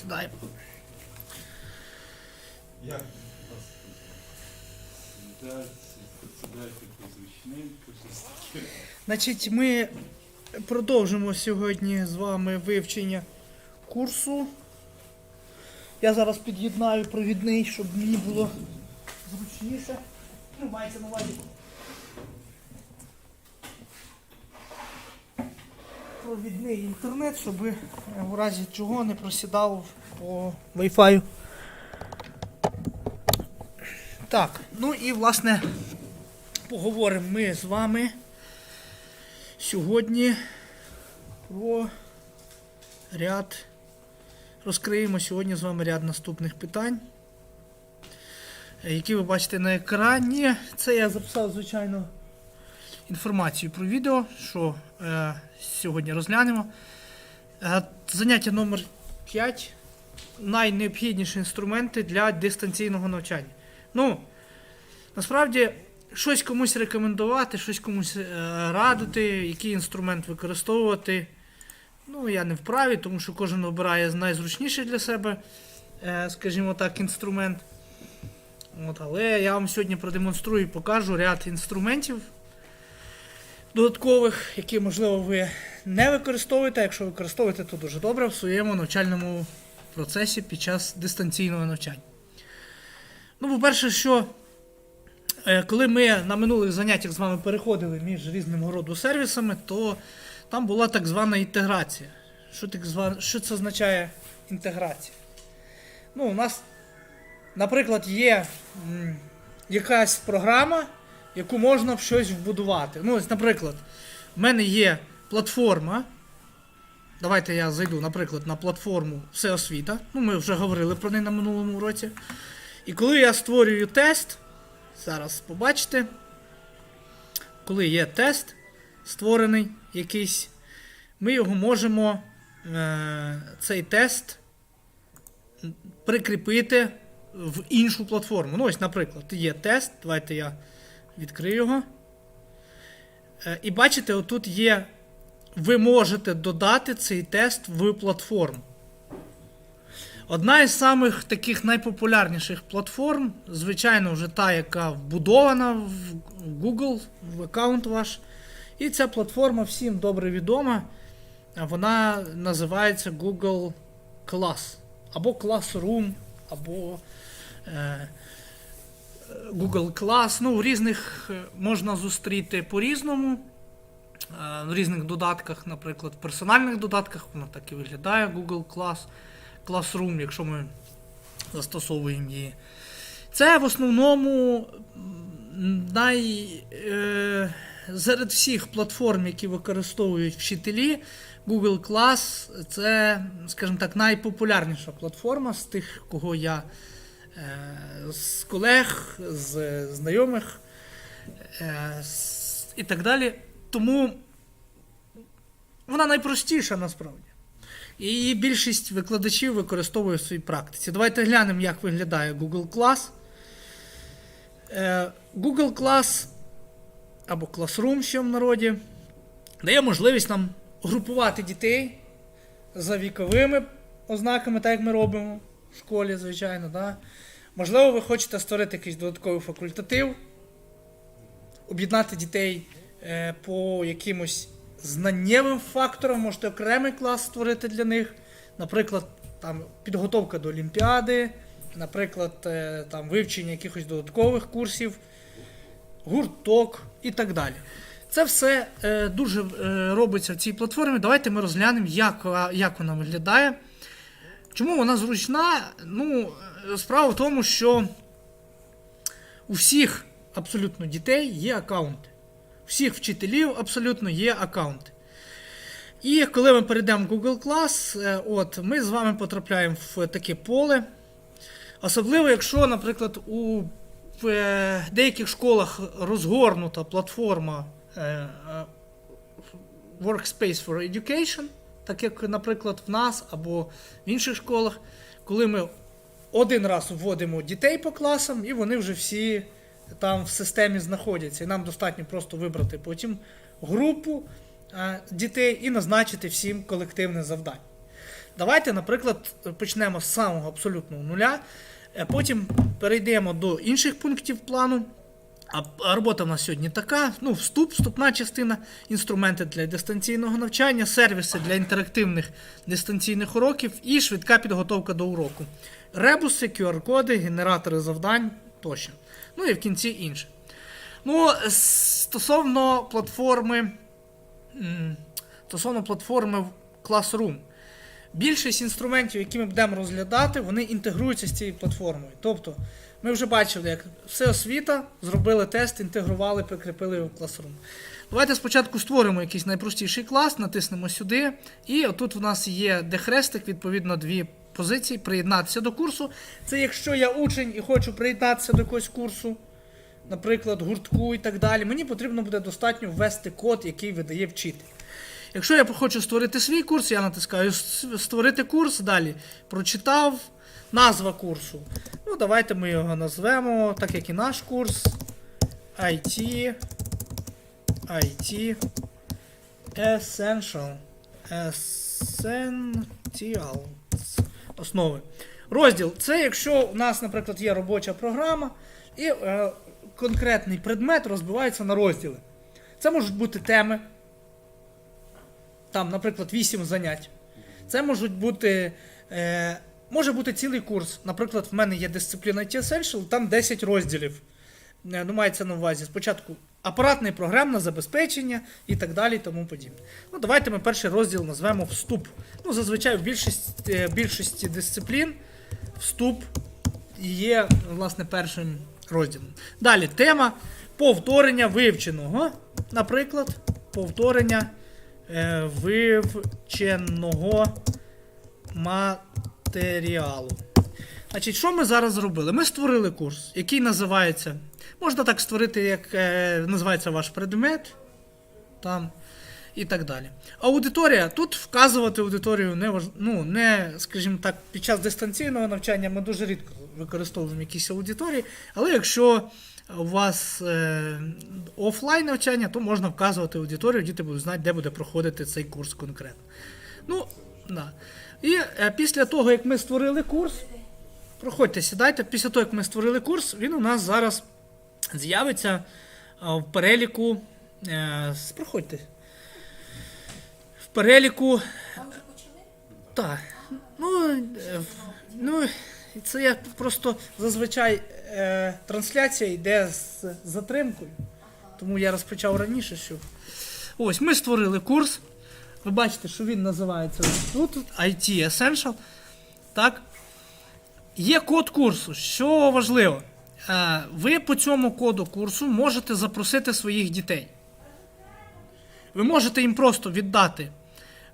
сідаємо. Як вас сідайте, сідайте позручненько. Значить, ми продовжимо сьогодні з вами вивчення курсу. Я зараз під'єднаю провідний, щоб мені було зручніше. Ну, мається на увазі. Провідний інтернет, щоб е, в разі чого не просідав по Wi-Fi. Так, ну і власне поговоримо ми з вами сьогодні про ряд. Розкриємо сьогодні з вами ряд наступних питань, е, які ви бачите на екрані. Це я записав, звичайно, інформацію про відео, що е, сьогодні розглянемо. Е, заняття номер 5 найнеобхідніші інструменти для дистанційного навчання. Ну, насправді, щось комусь рекомендувати, щось комусь е, радити, який інструмент використовувати. Ну, я не вправі, тому що кожен обирає найзручніший для себе, е, скажімо так, інструмент. От, але я вам сьогодні продемонструю і покажу ряд інструментів додаткових, які, можливо, ви не використовуєте. Якщо використовуєте, то дуже добре в своєму навчальному процесі під час дистанційного навчання. Ну, по-перше, що е, коли ми на минулих заняттях з вами переходили між різними роду сервісами, то там була так звана інтеграція. Що, так звана, що це означає інтеграція? Ну, у нас, наприклад, є якась програма, яку можна в щось вбудувати. Ну, ось, наприклад, в мене є платформа. Давайте я зайду, наприклад, на платформу Всеосвіта. Ну, ми вже говорили про неї на минулому уроці. І коли я створюю тест, зараз побачите, коли є тест створений якийсь, ми його можемо, е, цей тест прикріпити в іншу платформу. Ну, ось, наприклад, є тест, давайте я відкрию його. Е, і бачите, отут є. Ви можете додати цей тест в платформу. Одна із самих таких найпопулярніших платформ, звичайно, вже та, яка вбудована в Google, в аккаунт ваш. І ця платформа всім добре відома. Вона називається Google Class. Або Classroom, або е, Google Class. Ну, в різних е, можна зустріти по-різному. Е, В різних додатках, наприклад, в персональних додатках, воно так і виглядає Google Class, Classroom, якщо ми застосовуємо її. Це в основному най, е, серед всіх платформ, які використовують вчителі, Google Class це, скажімо так, найпопулярніша платформа з тих, кого я з колег, з знайомих е, і так далі. Тому вона найпростіша насправді. І більшість викладачів використовує в своїй практиці. Давайте глянемо, як виглядає Google Class. Е, Google Class або Classroom, що в народі, дає можливість нам групувати дітей за віковими ознаками, так як ми робимо в школі, звичайно. Да? Можливо, ви хочете створити якийсь додатковий факультатив, об'єднати дітей е, по якимось знаннєвим факторам, можете окремий клас створити для них. Наприклад, там підготовка до Олімпіади, наприклад, е, там вивчення якихось додаткових курсів, гурток і так далі. Це все е, дуже е, робиться в цій платформі. Давайте ми розглянемо, як, як вона виглядає. Чому вона зручна? Ну, е, справа в тому, що у всіх абсолютно дітей є аккаунти. У всіх вчителів абсолютно є аккаунти. І коли ми перейдемо в Google Class, е, от, ми з вами потрапляємо в таке поле. Особливо, якщо, наприклад, у в е, деяких школах розгорнута платформа Workspace for Education, так як, наприклад, в нас або в інших школах, коли ми один раз вводимо дітей по класам, і вони вже всі там в системі знаходяться. І нам достатньо просто вибрати потім групу е, дітей і назначити всім колективне завдання. Давайте, наприклад, почнемо з самого абсолютного нуля, е, потім перейдемо до інших пунктів плану. А робота в нас сьогодні така: ну, вступ, вступна частина, інструменти для дистанційного навчання, сервіси для інтерактивних дистанційних уроків і швидка підготовка до уроку. Ребуси, QR-коди, генератори завдань тощо. Ну і в кінці інше. Ну, стосовно платформи. Стосовно платформи Classroom. Більшість інструментів, які ми будемо розглядати, вони інтегруються з цією платформою. Тобто, ми вже бачили, як все освіта, зробили тест, інтегрували, прикріпили його в Classroom. Давайте спочатку створимо якийсь найпростіший клас, натиснемо сюди, і отут у нас є де хрестик, відповідно, дві позиції, приєднатися до курсу. Це якщо я учень і хочу приєднатися до якогось курсу, наприклад, гуртку і так далі, мені потрібно буде достатньо ввести код, який видає вчитель. Якщо я хочу створити свій курс, я натискаю створити курс, далі прочитав, назва курсу. Ну, давайте ми його назвемо, так як і наш курс. IT. IT. Essential. Essentials. Основи. Розділ це якщо у нас, наприклад, є робоча програма, і е, конкретний предмет розбивається на розділи. Це можуть бути теми, там, наприклад, 8 занять. Це можуть бути. Е, може бути цілий курс. Наприклад, в мене є дисципліна IT Essential, там 10 розділів. Е, ну, мається на увазі. Спочатку апаратне програмне забезпечення і так далі, тому подібне. Ну, давайте ми перший розділ назвемо вступ. Ну, зазвичай в більшості, е, більшості дисциплін вступ є, власне, першим розділом. Далі тема повторення вивченого. Наприклад, повторення вивченого матеріалу. Значить, що ми зараз зробили? Ми створили курс, який називається. Можна так створити, як е, називається ваш предмет. Там. І так далі. Аудиторія. Тут вказувати аудиторію не важ... ну, не, скажімо так, під час дистанційного навчання ми дуже рідко використовуємо якісь аудиторії, але якщо у вас е, офлайн навчання, то можна вказувати аудиторію, діти будуть знати, де буде проходити цей курс конкретно. Ну, да. І е, після того, як ми створили курс, проходьте, сідайте. Після того, як ми створили курс, він у нас зараз з'явиться е, в переліку. Е, проходьте. В переліку. Так. Ну, е, ну, це я просто зазвичай е, трансляція йде з затримкою. Тому я розпочав раніше, що. Ось, ми створили курс. Ви бачите, що він називається тут IT Essential. Так. Є код курсу. Що важливо? Е, Ви по цьому коду курсу можете запросити своїх дітей. Ви можете їм просто віддати,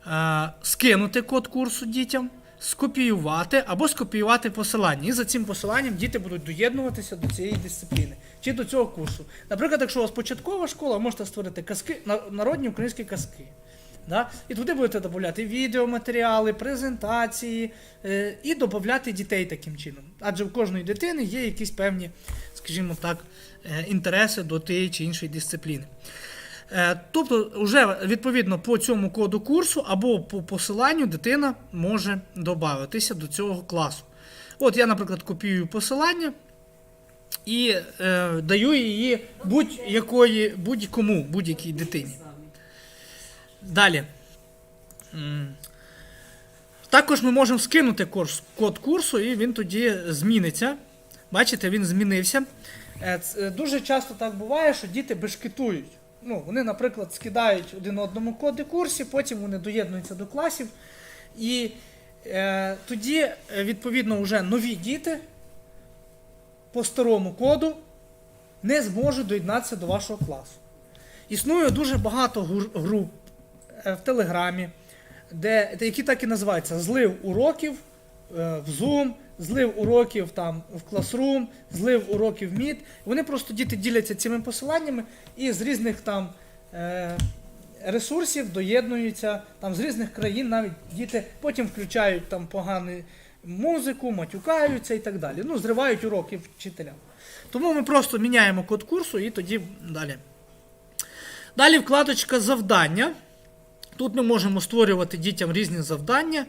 е, скинути код курсу дітям, скопіювати або скопіювати посилання. І за цим посиланням діти будуть доєднуватися до цієї дисципліни чи до цього курсу. Наприклад, якщо у вас початкова школа, можете створити казки, на- народні українські казки. Да? І туди будете додати відеоматеріали, презентації е, і додати дітей таким чином. Адже в кожної дитини є якісь певні, скажімо так, е, інтереси до тієї чи іншої дисципліни. Е, Тобто, вже відповідно по цьому коду курсу або по посиланню дитина може додатися до цього класу. От я, наприклад, копіюю посилання і е, даю її будь-якої, будь-кому, будь-якій дитині. Далі. Також ми можемо скинути курс, код курсу, і він тоді зміниться. Бачите, він змінився. Е, е, Дуже часто так буває, що діти бешкетують. Ну, вони, наприклад, скидають один одному коди курсів, потім вони доєднуються до класів. І е, тоді, е, відповідно, вже нові діти по старому коду не зможуть доєднатися до вашого класу. Існує дуже багато груп е, в Телеграмі, де- які так і називаються злив уроків е, в Zoom, злив уроків там в Classroom, злив уроків в Meet. Вони просто діти діляться цими посиланнями і з різних там е, ресурсів доєднуються, там з різних країн навіть діти потім включають там погану музику, матюкаються і так далі. Ну, зривають уроки вчителям. Тому ми просто міняємо код курсу і тоді далі. Далі вкладочка завдання. Тут ми можемо створювати дітям різні завдання.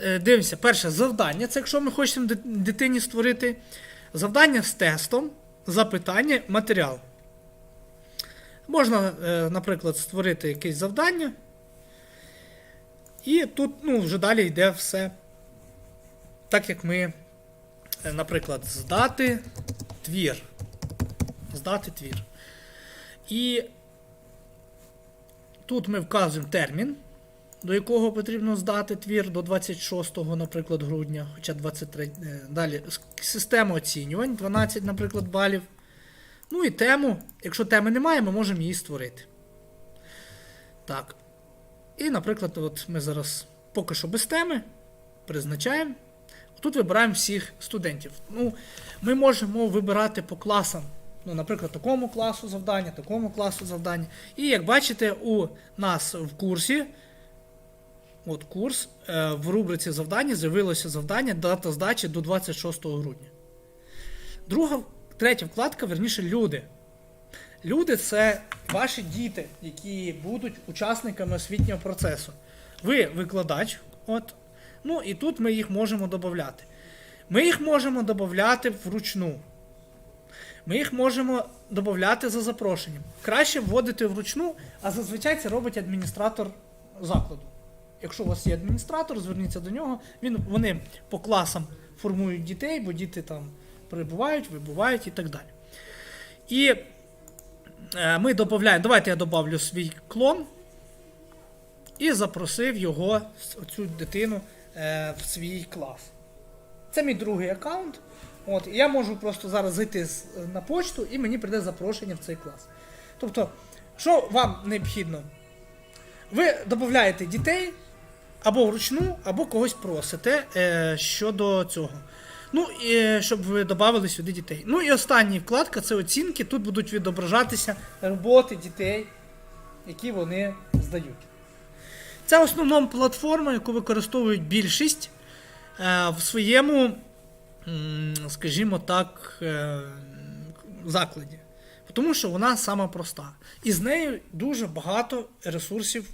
Е, дивимося, перше завдання. Це якщо ми хочемо дитині створити завдання з тестом, запитання, матеріал. Можна, е, наприклад, створити якесь завдання. І тут ну, вже далі йде все. Так як ми, е, наприклад, здати твір. Здати твір. І тут ми вказуємо термін, до якого потрібно здати твір до 26, наприклад, грудня, хоча 23. е, Далі система оцінювань, 12, наприклад, балів. Ну і тему. Якщо теми немає, ми можемо її створити. Так. І, наприклад, от ми зараз поки що без теми призначаємо. Тут вибираємо всіх студентів. Ну, ми можемо вибирати по класам. Ну, наприклад, такому класу завдання, такому класу завдання. І як бачите, у нас в курсі, от курс, е, в рубриці завдання з'явилося завдання дата здачі до 26 грудня. Друга, третя вкладка, верніше, люди. Люди це ваші діти, які будуть учасниками освітнього процесу. Ви викладач, от. Ну і тут ми їх можемо додати. Ми їх можемо додати вручну. Ми їх можемо додати за запрошенням. Краще вводити вручну, а зазвичай це робить адміністратор закладу. Якщо у вас є адміністратор, зверніться до нього. Він, вони по класам формують дітей, бо діти там прибувають, вибувають і так далі. І е, ми додаємо, давайте я добавлю свій клон і запросив його, цю дитину, е, в свій клас. Це мій другий аккаунт. От, і я можу просто зараз зайти на почту і мені прийде запрошення в цей клас. Тобто, що вам необхідно? Ви додаєте дітей або вручну, або когось просите е, щодо цього. Ну, і, е, щоб ви додали сюди дітей. Ну і остання вкладка це оцінки. Тут будуть відображатися роботи дітей, які вони здають. Це в основному платформа, яку використовують більшість е, в своєму, скажімо так, закладі. Тому що вона сама проста. І з нею дуже багато ресурсів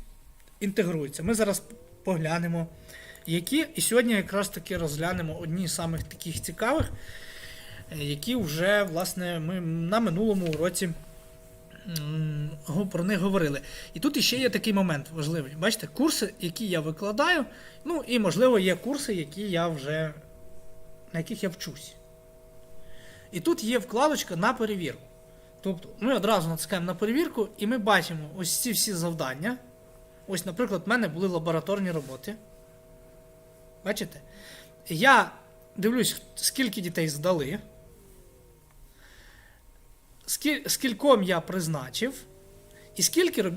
інтегрується. Ми зараз поглянемо, які. І сьогодні якраз таки розглянемо одні з самих таких цікавих, е, які вже, власне, ми на минулому уроці про них говорили. І тут іще є такий момент важливий. Бачите, курси, які я викладаю, ну і, можливо, є курси, які я вже, на яких я вчусь. І тут є вкладочка на перевірку. Тобто ми одразу натискаємо на перевірку, і ми бачимо ось ці всі завдання. Ось, наприклад, в мене були лабораторні роботи. Бачите? Я дивлюсь, скільки дітей здали, скільком я призначив, і скільки робіт